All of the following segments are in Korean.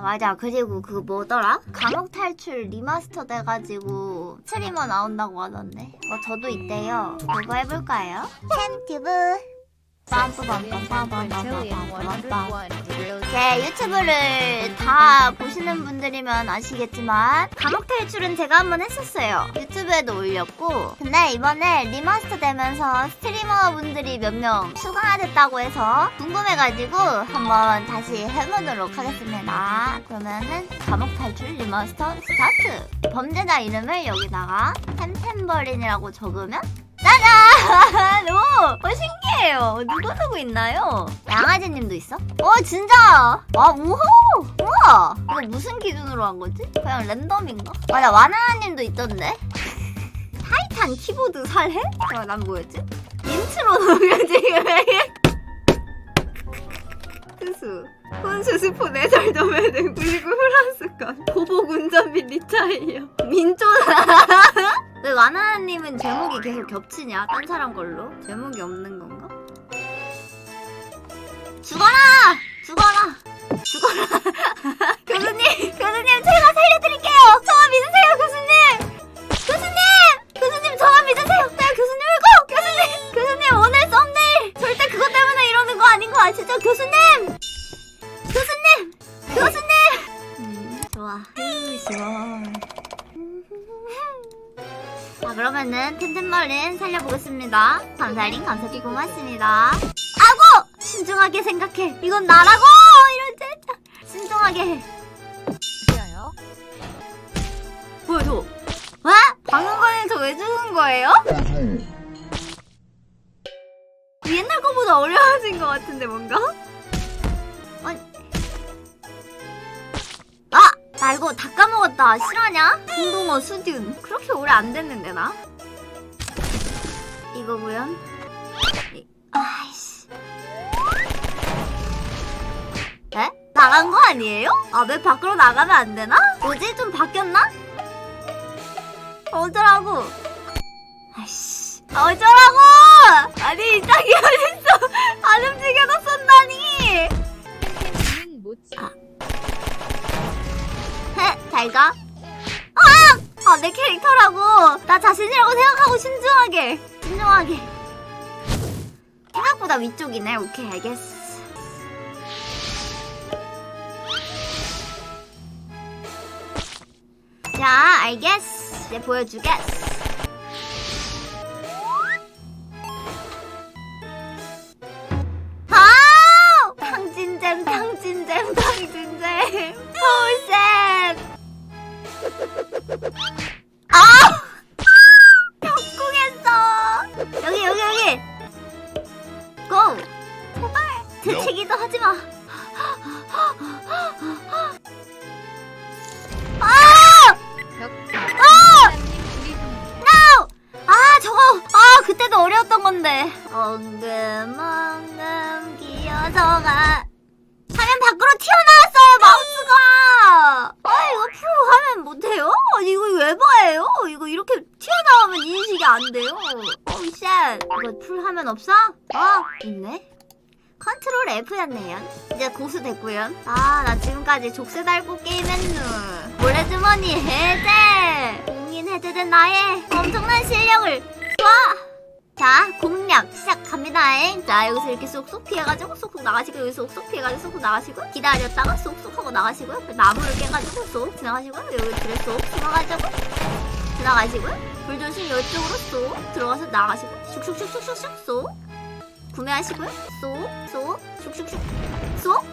아 맞아 그리고 그 뭐더라? 감옥 탈출 리마스터 돼가지고 스트리머 나온다고 하던데 어 저도 있대요 그거 해볼까요? 팬튜브 제 유튜브를 다 보시는 분들이면 아시겠지만 감옥 탈출은 제가 한번 했었어요 유튜브에도 올렸고 근데 이번에 리마스터 되면서 스트리머 분들이 몇 명 추가가 됐다고 해서 궁금해가지고 한번 다시 해보도록 하겠습니다 그러면은 감옥 탈출 리마스터 스타트 범죄자 이름을 여기다가 템템버린이라고 적으면 짜잔! 오! 어, 신기해요. 누구 누구 있나요? 양아지님도 있어? 어, 진짜! 와, 우호! 우와! 이거 무슨 기준으로 한 거지? 그냥 랜덤인가? 맞아, 와나나님도 있던데? 타이탄 키보드 살해? 어, 난 뭐였지? 인트로 넣으면 지금 투수 혼수 스포 4살 더매는 99 프랑스권 보복 운전 및 리타이어 민초나 왜 와나나님은 제목이 계속 겹치냐? 딴 사람 걸로? 제목이 없는 건가? 죽어라! 죽어라! 죽어라! 교수님! 교수님 제가 살려드릴게요! 저만 믿으세요 교수님! 교수님! 교수님 저만 믿으세요! 내가 교수님이고! 교수님! 교수님 오늘 썸네일! 절대 그것 때문에 이러는 거 아닌 거 아시죠? 교수님! 교수님! 교수님! 음, 좋아. 으, 시원. 자 그러면은 템템멀린 살려보겠습니다 감사링 감사기 고맙습니다! 신중하게 생각해 이건 나라고! 이런 젠장 신중하게 해 어디야요? 뭐야 저 와? 방금 전에 저 왜 죽은 거예요? 옛날 거보다 어려워진 것 같은데 뭔가? 아니 아! 나 이거 다 까먹었다 실화냐? 궁동어 수준 그렇게 오래 안 됐는데 나? 이거고요 이- 아 나간 거 아니에요? 아 왜 밖으로 나가면 안 되나? 뭐지? 좀 바뀌었나? 어쩌라고? 아이씨. 어쩌라고! 아니, 이 짝이 어딨어! 안 움직여도 쏜다니! 아. 헤, 잘 가. 아! 아, 내 캐릭터라고! 나 자신이라고 생각하고 신중하게! 신중하게. 생각보다 위쪽이네. 오케이, 알겠어. 자, 알겠어. 이제 보여주겠어. 아! 탕진잼, 탕진잼, 탕진잼. 홀셋. 어려웠던 건데 엉금엉금 기어서가. 화면 밖으로 튀어나왔어요 마우스가! 아 이거 프로 화면 못해요? 아니 이거 웨버예요? 이거 이렇게 튀어나오면 인식이 안 돼요. 어우 쉣 이거 풀 화면 없어? 아 있네. 컨트롤 F였네요. 이제 고수 됐고요. 아 나 지금까지 족쇄 달고 게임했누. 모래주머니 해제 공인 해제된 나의 엄청난 실력을 공략 시작합니다 자 여기서 이렇게 쏙쏙 피해가지고 쏙쏙 나가시고 여기 쏙쏙 피해가지고 쏙쏙 나가시고 기다렸다가 쏙쏙 하고 나가시고요. 그 나무를 깨가지고 쏙 지나가시고요. 여기 줄에 쏙 지나가지고 지나가시고요. 불조심 이쪽으로 쏙 들어가서 나가시고 슉슉슉슉슉슉 쏙 구매하시고요. 쏙, 쏙, 슉슉슉, 쏙, 쏙,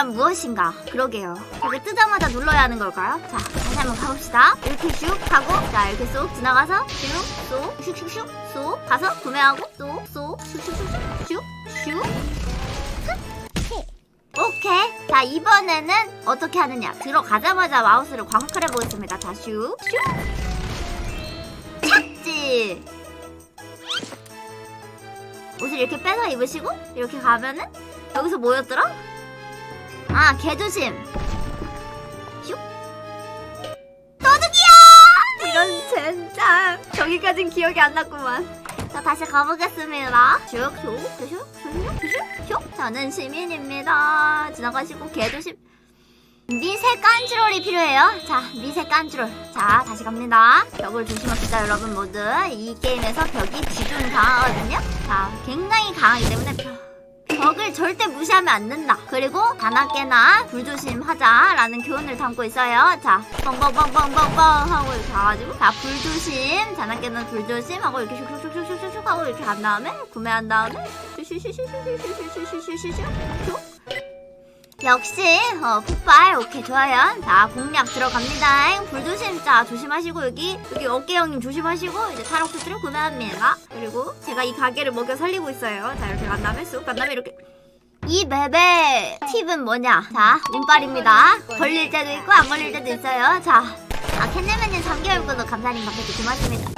이밍이란 무엇인가? 그러게요. 이거 뜨자마자 눌러야 하는 걸까요? 자, 다시 한번 가봅시다. 이렇게 슉 하고, 자, 이렇게 쏙 지나가서, 슉, 쏙, 슉슉슉, 쏙, 가서 구매하고, 쏙, 쏙, 슉슉슉, 슉, 슉. 끝. 오케이. 자, 이번에는 어떻게 하느냐. 들어가자마자 마우스를 광클해 보겠습니다. 자, 슉, 슉. 찾지. 옷을 이렇게 빼서 입으시고 이렇게 가면은 여기서 뭐였더라? 아 개조심. 슉. 도둑이야! 이런 젠장. 저기까진 기억이 안 났구만. 자 다시 가보겠습니다. 슉, 슉, 슉, 슉, 슉, 슉. 저는 시민입니다. 지나가시고 개조심. 미세 깐지롤이 필요해요. 자, 미세 깐지롤. 자, 다시 갑니다. 벽을 조심합시다, 여러분 모두. 이 게임에서 벽이 지존 강하거든요. 자, 굉장히 강하기 때문에 벽. 벽을 절대 무시하면 안 된다. 그리고 다나깨나 불조심하자라는 교훈을 담고 있어요. 자, 뻥뻥뻥뻥뻥뻥 하고 이렇게 가가지고 자 불조심, 다나깨나 불조심 하고 이렇게 슉슉슉슉슉슉 하고 이렇게 간 다음에 구매한 다음에 슈슈슈슈슈슈슈슈슈슈슈슈 역시 어 폭발 오케이 좋아요. 자 공략 들어갑니다. 불조심. 자 조심하시고 여기 여기 어깨 형님 조심하시고 이제 탈옥 수트를 구매합니다. 그리고 제가 이 가게를 먹여 살리고 있어요. 자 이렇게 간 다음에 쑥간 다음에 이렇게. 이 맵의 팁은 뭐냐? 자 운빨입니다. 걸릴 때도 있고 안 걸릴 때도 있어요. 자 아, 캔네맨님 3개월 구독 감사님 감사히 고맙습니다.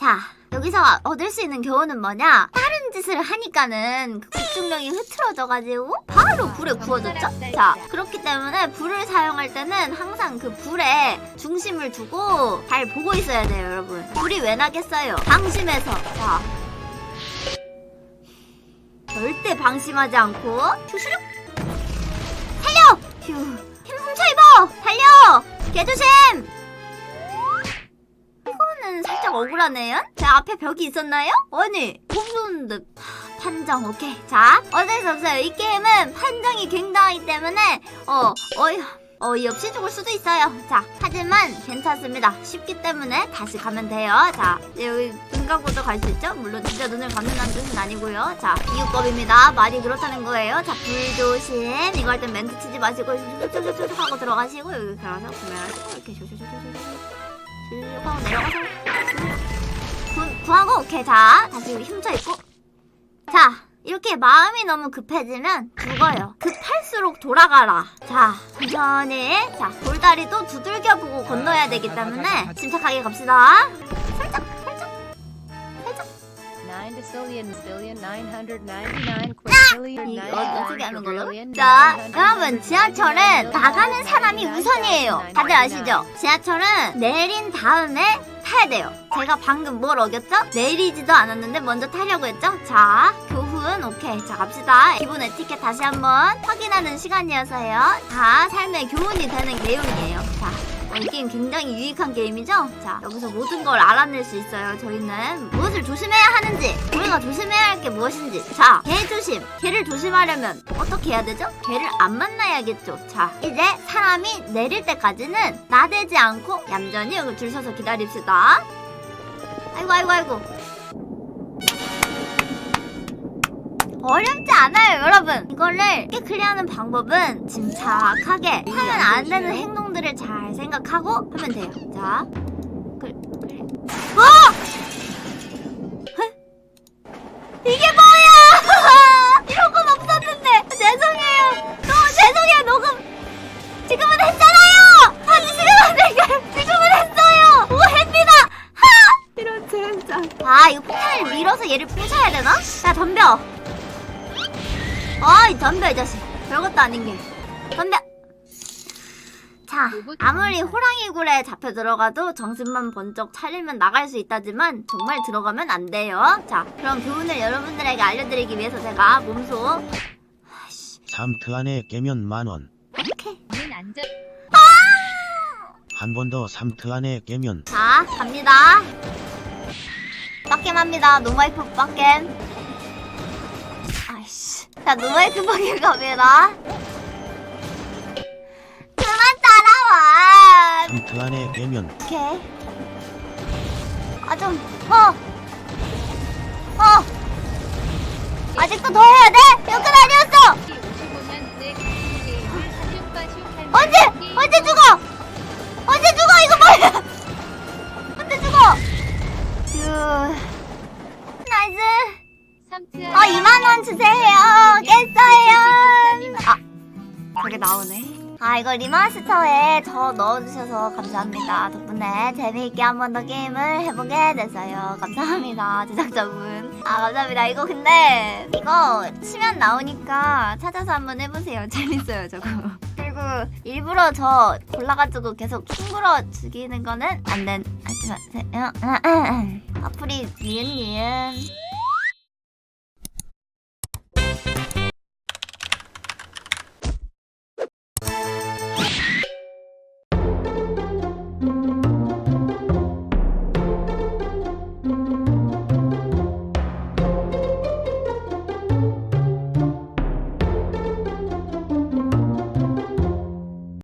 자 여기서 얻을 수 있는 교훈은 뭐냐 짓을 하니까는 그 집중력이 흐트러져가지고 바로 불에 구워졌죠? 자 그렇기 때문에 불을 사용할 때는 항상 그 불에 중심을 두고 잘 보고 있어야 돼요 여러분. 불이 왜 나겠어요? 방심해서. 자. 절대 방심하지 않고 슈슈룩 달려! 휴 힘 훔쳐 입어! 달려! 개조심! 이거는 살짝 억울하네요. 제 앞에 벽이 있었나요? 아니, 듯. 판정, 오케이. 자, 어쩔 수 없어요. 이 게임은 판정이 굉장하기 때문에, 어, 어이, 어이없이 죽을 수도 있어요. 자, 하지만 괜찮습니다. 쉽기 때문에 다시 가면 돼요. 자, 여기 눈 감고도 갈 수 있죠? 물론 진짜 눈을 감는다는 뜻은 아니고요. 자, 이유법입니다. 말이 그렇다는 거예요. 자, 불조심. 이거 할 땐 멘트 치지 마시고, 슉슉슉슉 하고 들어가시고, 여기 들어가서 구매하시고, 이렇게 슉슉슉슉슉. 쭉 하고 내려가서 구, 구하고 오케이 자 다시 흉쳐 있고 자 이렇게 마음이 너무 급해지면 죽어요 급할수록 돌아가라 자 천천히 자 돌다리도 두들겨 보고 건너야 되기 때문에 침착하게 갑시다 살짝 살짝 9 decillion billion 999 quadrillion 이거 어떻게 하는 걸로? 900 자, 여러분 지하철은 나가는 사람이 우선이에요. 다들 아시죠? 지하철은 내린 다음에 타야 돼요. 제가 방금 뭘 어겼죠? 내리지도 않았는데 먼저 타려고 했죠? 자, 교훈 오케이. 자, 갑시다. 기본 에티켓 다시 한번 확인하는 시간이어서요. 다 삶의 교훈이 되는 내용이에요. 자. 어, 이 게임 굉장히 유익한 게임이죠? 자, 여기서 모든 걸 알아낼 수 있어요. 저희는 무엇을 조심해야 하는지, 우리가 조심해야 할 게 무엇인지. 자, 개 조심. 개를 조심하려면 어떻게 해야 되죠? 개를 안 만나야겠죠. 자, 이제 사람이 내릴 때까지는 나대지 않고 얌전히 여기 줄 서서 기다립시다. 아이고, 아이고, 아이고. 어렵지 않아요, 여러분. 이거를 쉽게 클리어하는 방법은 침착하게 하면 안 되는 행동들을 잘 생각하고 하면 돼요. 자, 클, 클. 어! 이거 폭탄을 밀어서 얘를 부셔야 되나? 자, 덤벼. 아이 덤벼 이 자식. 별것도 아닌 게. 덤벼. 자 아무리 호랑이 굴에 잡혀 들어가도 정신만 번쩍 차리면 나갈 수 있다지만 정말 들어가면 안 돼요. 자 그럼 교훈을 여러분들에게 알려드리기 위해서 제가 몸소. 3트 안에 깨면 만원. 오케이 는 안전 한번더 3트 안에 깨면 자 갑니다 빡겜 합니다 노마이크 빡겜 아이씨 자 노마이크 빡겜 갑니다 그만 따라와 3트 안에 깨면 오케이. 아, 좀, 어! 어! 아직도 더 해야 돼? 이거 끝 아니었어! 55년 내 게임을 사준바슈 할 언제! 언제 죽어! 리마스터에 저 넣어주셔서 감사합니다. 덕분에 재미있게 한 번 더 게임을 해보게 됐어요. 감사합니다, 제작자분. 아, 감사합니다. 이거 근데, 이거 치면 나오니까 찾아서 한번 해보세요. 재밌어요, 저거. 그리고 일부러 저 골라가지고 계속 킹불어 죽이는 거는 안 된, 하지만, 앞으리 니은 니은.